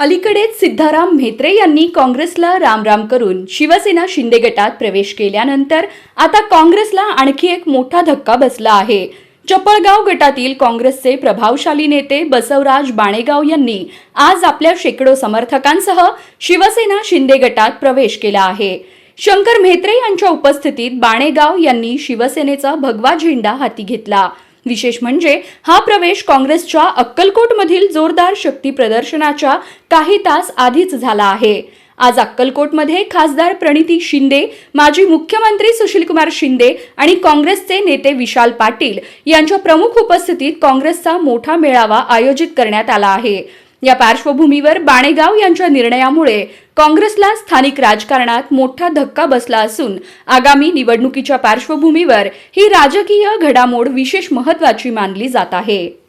अलीकडेच सिद्धाराम म्हेत्रे यांनी काँग्रेसला रामराम करून शिवसेना शिंदे गटात प्रवेश केल्यानंतर आता काँग्रेसला आणखी एक मोठा धक्का बसला आहे. चपळगाव गटातील काँग्रेसचे प्रभावशाली नेते बसवराज बाणेगाव यांनी आज आपल्या शेकडो समर्थकांसह शिवसेना शिंदे गटात प्रवेश केला आहे. शंकर म्हेत्रे यांच्या उपस्थितीत बाणेगाव यांनी शिवसेनेचा भगवा झेंडा हाती घेतला. विशेष म्हणजे हा प्रवेश काँग्रेसच्या अक्कलकोटमधील जोरदार शक्ती प्रदर्शनाच्या काही तास आधीच झाला आहे. आज अक्कलकोटमध्ये खासदार प्रणिती शिंदे माजी मुख्यमंत्री सुशीलकुमार शिंदे आणि काँग्रेसचे नेते विशाल पाटील यांच्या प्रमुख उपस्थितीत काँग्रेसचा मोठा मेळावा आयोजित करण्यात आला आहे. या पार्श्वभूमीवर बाणेगाव यांच्या निर्णयामुळे काँग्रेसला स्थानिक राजकारणात मोठा धक्का बसला असून आगामी निवडणुकीच्या पार्श्वभूमीवर ही राजकीय घडामोड विशेष महत्वाची मानली जात आहे.